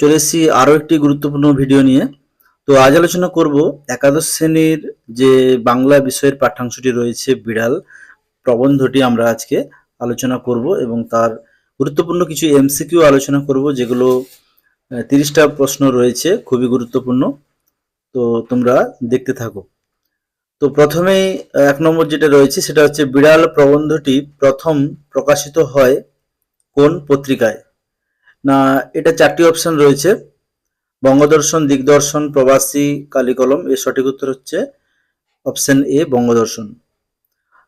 চলে এসেছি আরও একটি গুরুত্বপূর্ণ ভিডিও নিয়ে। তো আজ আলোচনা করব একাদশ শ্রেণির যে বাংলা বিষয়ের পাঠ্যাংশটি রয়েছে বিড়াল, প্রবন্ধটি আমরা আজকে আলোচনা করব এবং তার গুরুত্বপূর্ণ কিছু এমসিকিউ আলোচনা করব, যেগুলো তিরিশটা প্রশ্ন রয়েছে, খুবই গুরুত্বপূর্ণ। তো তোমরা দেখতে থাকো। তো প্রথমেই এক নম্বর যেটা রয়েছে, সেটা হচ্ছে বিড়াল প্রবন্ধটি প্রথম প্রকাশিত হয় কোন পত্রিকায়? না, এটা চারটি অপশন রয়েছে। বঙ্গদর্শন, দিগদর্শন, প্রবাসী, কালিকলম, এর সঠিক উত্তর হচ্ছে অপশন এ বঙ্গদর্শন।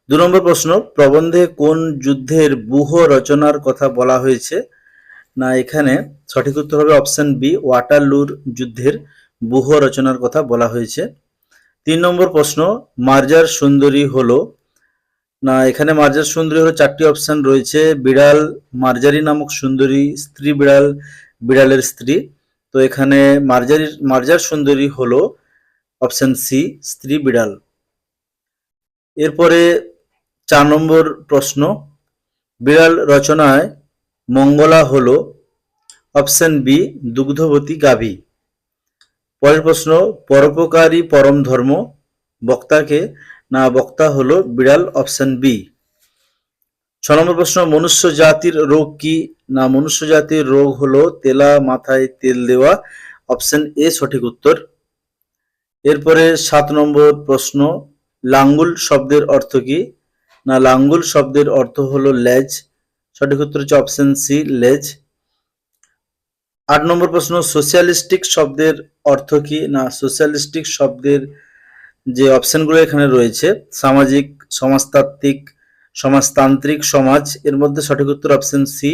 দু নম্বর প্রশ্ন, প্রবন্ধে কোন যুদ্ধের ব্যূহ রচনার কথা বলা হয়েছে? না, এখানে সঠিক উত্তর হবে অপশন বি ওয়াটারলুর যুদ্ধের ব্যূহ রচনার কথা বলা হয়েছে। তিন নম্বর প্রশ্ন, মার্জার সুন্দরী হলো না, এখানে মার্জার সুন্দরী হলো চারটি অপশন রয়েছে। বিড়াল, মার্জারি নামক সুন্দরী, স্ত্রী বিড়াল, বিড়ালের স্ত্রী। তো এখানে মার্জারি, মার্জার সুন্দরী হলো অপশন সি স্ত্রী বিড়াল। এরপরে চার নম্বর প্রশ্ন। বিড়াল রচনায় মঙ্গলা হলো অপশন বি দুগ্ধবতী গাভী। পরের প্রশ্ন, পরোপকারী পরম ধর্ম বক্তাকে না, বক্তা হলো বিড়াল অপশন বি ছ নম্বর প্রশ্ন মনুষ্য জাতির রোগ কি? না মনুষ্য জাতির রোগ হলো তেলা, মাথায় তেল দেওয়া অপশন এ সঠিক উত্তর। এরপরে সাত নম্বর প্রশ্ন, লাঙ্গুল শব্দের অর্থ কি? না, লাঙ্গুল শব্দের অর্থ হলো লেজ, সঠিক উত্তর হচ্ছে অপশন সি লেজ। আট নম্বর প্রশ্ন সোশ্যালিস্টিক শব্দের অর্থ কি? না সোশ্যালিস্টিক শব্দের যে অপশনগুলো এখানে রয়েছে, সামাজিক, সমাজতাত্ত্বিক, সমাজতান্ত্রিক, সমাজ, এর মধ্যে সঠিক উত্তর অপশন সি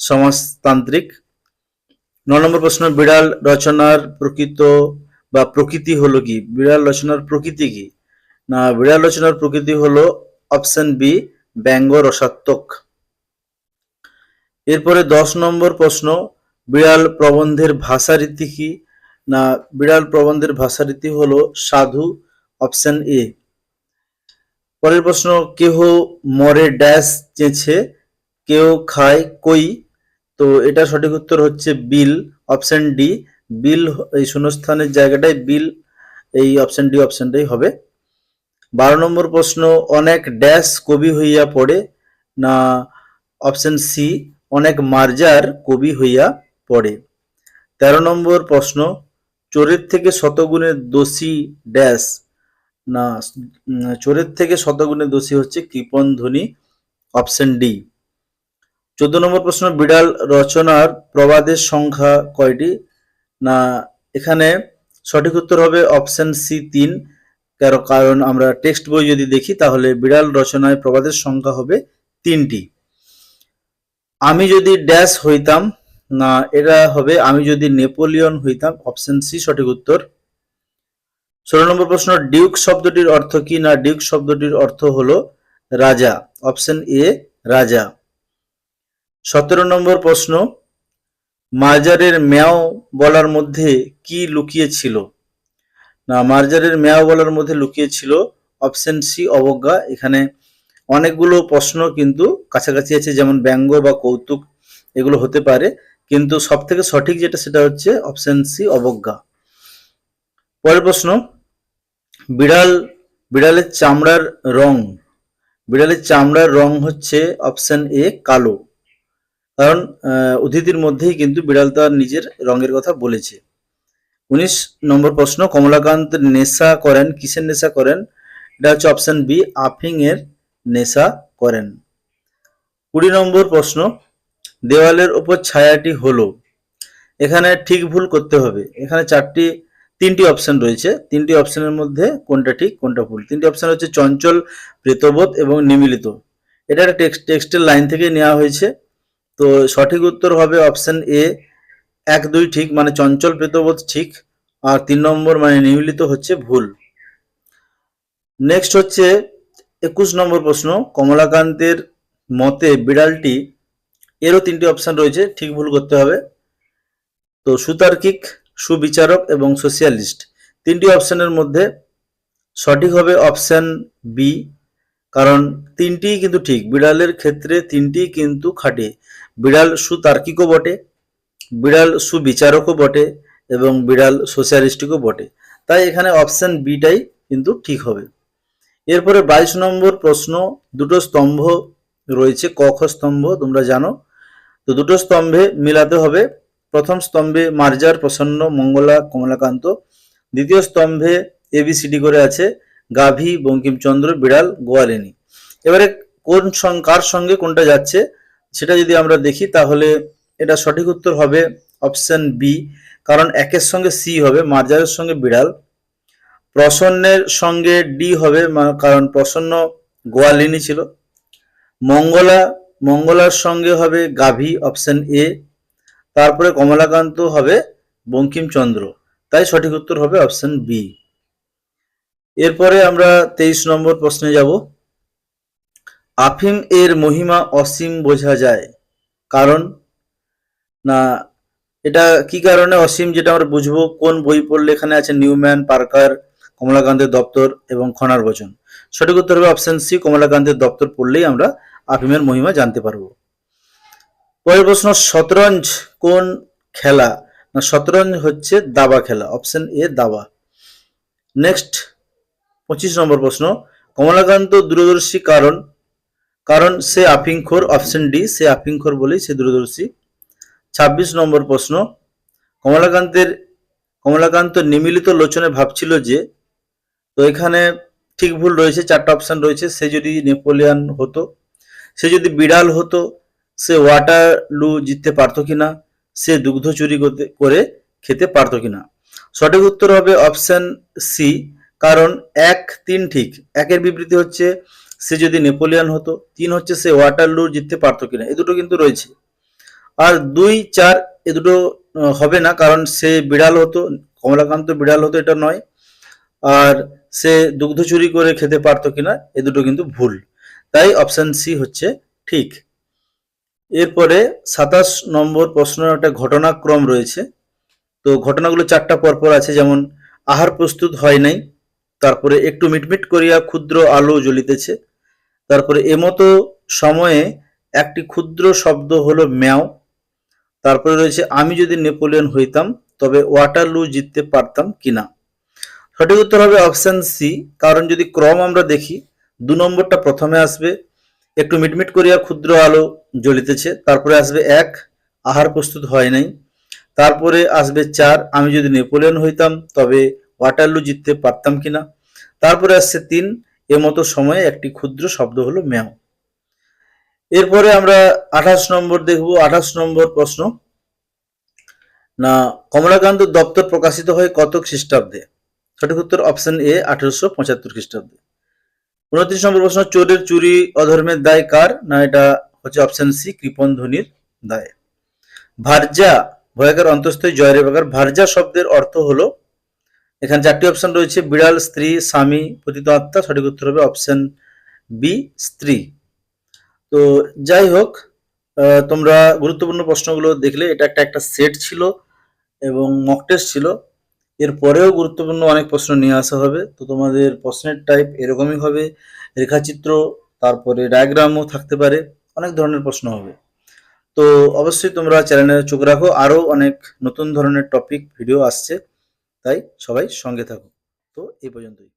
সমাজতান্ত্রিক। ন নম্বর প্রশ্ন, বিড়াল রচনার প্রকৃত বা প্রকৃতি হলো কি? বিড়াল রচনার প্রকৃতি কি? না, বিড়াল রচনার প্রকৃতি হলো অপশন বি ব্যঙ্গ রসাত্মক। এরপরে দশ নম্বর প্রশ্ন, বিড়াল প্রবন্ধের ভাষারীতি কি? না, বিড়াল প্রবন্ধের ভাষারীতি হলো সাধু অপশন এ। পরের প্রশ্ন, কেহ মরে ড্যাশ চেঁচে কেউ খায় কই? তো এটা সঠিক উত্তর হচ্ছে বিল, অপশন ডি। বিল এই শূন্যস্থানের জায়গাটায় বিল এই অপশন ডি, অপশনটাই হবে। বারো নম্বর প্রশ্ন, অনেক ড্যাশ কবি হইয়া পড়ে না অপশন সি, অনেক মার্জার কবি হইয়া পড়ে? তেরো নম্বর প্রশ্ন, চোরের থেকে শতগুণের দোষী ড্যাশ না চোরের থেকে শতগুণে দোষী হচ্ছে কৃপন ধ্বনি অপশন ডি চোদ্দ নম্বর প্রশ্ন, বিড়াল রচনার প্রবাদের সংখ্যা কয়টি? না, এখানে সঠিক উত্তর হবে অপশন সি তিন, কারো- কারণ আমরা টেক্সট বই যদি দেখি, তাহলে বিড়াল রচনায় প্রবাদের সংখ্যা হবে তিনটি। আমি যদি ড্যাশ হইতাম, না, এটা হবে আমি যদি নেপোলিয়ন হইতাম অপশন সি সঠিক উত্তর। ষোলো নম্বর প্রশ্ন, ডিউক শব্দটির অর্থ কি না? ডিউক শব্দটির অর্থ হলো রাজা, অপশন এ, রাজা। সতেরো নম্বর প্রশ্ন, মার্জারের ম্যাও বলার মধ্যে কি লুকিয়ে ছিল না, মার্জারের ম্যাও বলার মধ্যে লুকিয়েছিল অপশন সি, অবজ্ঞা। এখানে অনেকগুলো প্রশ্ন কিন্তু কাছাকাছি আছে, যেমন ব্যঙ্গ বা কৌতুক, এগুলো হতে পারে। কিন্তু সব থেকে সঠিক যেটা, সেটা হচ্ছে অপশন সি, অবজ্ঞা। পরের প্রশ্ন বিড়াল, বিড়ালের চামড়ার রং। বিড়ালের চামড়ার রং হচ্ছে অপশন এ কালো। কারণ উদ্ধৃতির মধ্যেই কিন্তু বিড়াল তার নিজের রঙের কথা বলেছে। উনিশ নম্বর প্রশ্ন, কমলাকান্ত নেশা করেন, কিসের নেশা করেন? এটা হচ্ছে অপশন বি আফিং এর নেশা করেন। কুড়ি নম্বর প্রশ্ন, দেওয়ালের ওপর ছায়াটি হলো। এখানে ঠিক ভুল করতে হবে। এখানে চারটি তিনটি অপশন রয়েছে। তিনটি অপশনের মধ্যে কোনটা ঠিক, কোনটা ভুল? তিনটি অপশন হচ্ছে চঞ্চল, প্রেতবোধ এবং নিমিলিত। এটা একটা টেক্সট টেক্সটের লাইন থেকে নেওয়া হয়েছে। তো সঠিক উত্তর হবে অপশন এ এক, দুই ঠিক মানে চঞ্চল, প্রেতবোধ ঠিক। আর তিন নম্বর মানে নিমিলিত হচ্ছে ভুল। নেক্সট হচ্ছে একুশ নম্বর প্রশ্ন। কমলাকান্তের মতে বিড়ালটি, এরও তিনটি অপশন রয়েছে, ঠিক ভুল করতে হবে। তো সুতার্কিক সুবিচারক এবং সোশিয়ালিস্ট। তিনটি অপশনের মধ্যে সঠিক হবে অপশন বি, কারণ তিনটিই কিন্তু ঠিক। বিড়ালের ক্ষেত্রে তিনটিই কিন্তু খাটে। বিড়াল সুতার্কিকও বটে, বিড়াল সুবিচারকও বটে এবং বিড়াল সোশ্যালিস্টিকও বটে। তাই এখানে অপশন বিটাই কিন্তু ঠিক হবে। এরপরে বাইশ নম্বর প্রশ্ন, দুটো স্তম্ভ রয়েছে, ক খ স্তম্ভ, তোমরা জানো। তো দুটো স্তম্ভে মিলাতে হবে প্রথম স্তম্ভে মার্জার, প্রসন্ন, মঙ্গলা, কমলাকান্ত। দ্বিতীয় স্তম্ভে এবিসিডি করে আছে গাভী, বঙ্কিমচন্দ্র, বিড়াল, গোয়ালিনী। এবারে কোন কার সঙ্গে কোনটা যাচ্ছে সেটা যদি আমরা দেখি, তাহলে এটা সঠিক উত্তর হবে অপশন বি কারণ একের সঙ্গে সি হবে, মার্জারের সঙ্গে বিড়াল। প্রসন্নের সঙ্গে ডি হবে কারণ প্রসন্ন, গোয়ালিনী ছিল। মঙ্গলা, মঙ্গলার সঙ্গে হবে গাভী, অপশন এ তারপরে কমলাকান্ত হবে বঙ্কিমচন্দ্র। তাই সঠিক উত্তর হবে অপশন বি। এরপরে আমরা তেইশ নম্বর প্রশ্নে যাব। আফিম এর মহিমা অসীম বোঝা যায়। কারণ, না, এটা কি কারণে অসীম যেটা আমরা বুঝব? কোন বই পড়লে এখানে আছে নিউম্যান, পার্কার, কমলাকান্তের দপ্তর এবং খনার বচন? সঠিক উত্তর হবে অপশন সি, কমলাকান্তের দপ্তর পড়লেই আমরা আফিমের মহিমা জানতে পারব। পরের প্রশ্ন, শতরঞ্জ কোন খেলা? না, শতরঞ্জ হচ্ছে দাবা খেলা অপশন এ দাবা। নেক্সট পঁচিশ নম্বর প্রশ্ন, কমলাকান্ত দূরদর্শী কারণ? কারণ সে আফিংখোর অপশন ডি সে আফিংখোর বলেই সে দূরদর্শী। ছাব্বিশ নম্বর প্রশ্ন, কমলাকান্তের, কমলাকান্ত নিমিলিত লোচনে ভাবছিল যে, তো এখানে ঠিক ভুল রয়েছে, চারটা অপশন রয়েছে, সে যদি নেপোলিয়ান হতো, সে যদি বিড়াল হতো সে ওয়াটার লু জিততে পারতো কিনা, সে দুগ্ধ চুরি করে খেতে পারতো কিনা? সঠিক উত্তর হবে অপশন সি কারণ এক, তিন ঠিক। একের বিবৃতি হচ্ছে, সে যদি নেপোলিয়ান হতো, তিন হচ্ছে সে ওয়াটার লু জিততে পারতো কিনা, এ দুটো কিন্তু রয়েছে। আর দুই, চার, এ দুটো হবে না, কারণ সে বিড়াল হতো, কমলাকান্ত বিড়াল হতো, এটা নয়। আর সে দুগ্ধ চুরি করে খেতে পারতো কিনা, এ দুটো কিন্তু ভুল। তাই অপশন সি হচ্ছে ঠিক। এরপরে সাতাশ নম্বর প্রশ্নের একটা ঘটনাক্রম রয়েছে। তো ঘটনাগুলো চারটা পরপর আছে, যেমন, আহার প্রস্তুত হয় নাই, তারপরে একটু মিটমিট করিয়া ক্ষুদ্র আলো জ্বলিতেছে, তারপরে এমতো সময়ে একটি ক্ষুদ্র শব্দ হলো ম্যাও, তারপরে রয়েছে, আমি যদি নেপোলিয়ন হইতাম, তবে ওয়াটারলু জিততে পারতাম কিনা? সঠিক উত্তর হবে অপশন সি, কারণ যদি ক্রম আমরা দেখি, দু নম্বরটা প্রথমে আসবে একটু মিটমিট করিয়া ক্ষুদ্র আলো জ্বলিতেছে। তারপরে আসবে এক, আহার প্রস্তুত হয় নাই। তারপরে আসবে চার, আমি যদি নেপোলিয়ন হইতাম, তবে ওয়াটারলু জিততে পারতাম কিনা? তারপরে আসছে তিন, এ মতো সময়ে একটি ক্ষুদ্র শব্দ হলো ম্যাও। এরপরে আমরা আঠাশ নম্বর দেখব। আঠাশ নম্বর প্রশ্ন। না, কমলাকান্ত দপ্তর প্রকাশিত হয় কত খ্রিস্টাব্দে? সঠিক উত্তর অপশন এ, আঠারোশো পঁচাত্তর খ্রিস্টাব্দে। উনত্রিশ নম্বর প্রশ্ন, চোরের চুরি অধর্মের দায় কার? না, এটা হচ্ছে অপশন সি কৃপন ধ্বনির দায়। ভার্যা ভয়কার অন্তস্থ জয়রে বাকার ভার্যা শব্দের অর্থ হলো, এখানে চারটি অপশন রয়েছে, বিড়াল, স্ত্রী, স্বামী, পতিত আত্মা। সঠিক উত্তর হবে অপশন বি স্ত্রী। তো যাই হোক তোমরা গুরুত্বপূর্ণ প্রশ্নগুলো দেখলে, এটা একটা একটা সেট ছিল এবং মক টেস্ট ছিল। এরপরেও গুরুত্বপূর্ণ অনেক প্রশ্ন নিয়ে আসা হবে। তো তোমাদের প্রশ্নের টাইপ এরকমই হবে, রেখাচিত্র, তারপরে ডায়াগ্রামও থাকতে পারে, অনেক ধরনের প্রশ্ন হবে। তো অবশ্যই তোমরা চ্যানেলে চোখ রাখো আরও অনেক নতুন ধরনের টপিক ভিডিও আসছে, তাই সবাই সঙ্গে থাকো। তো এই পর্যন্তই।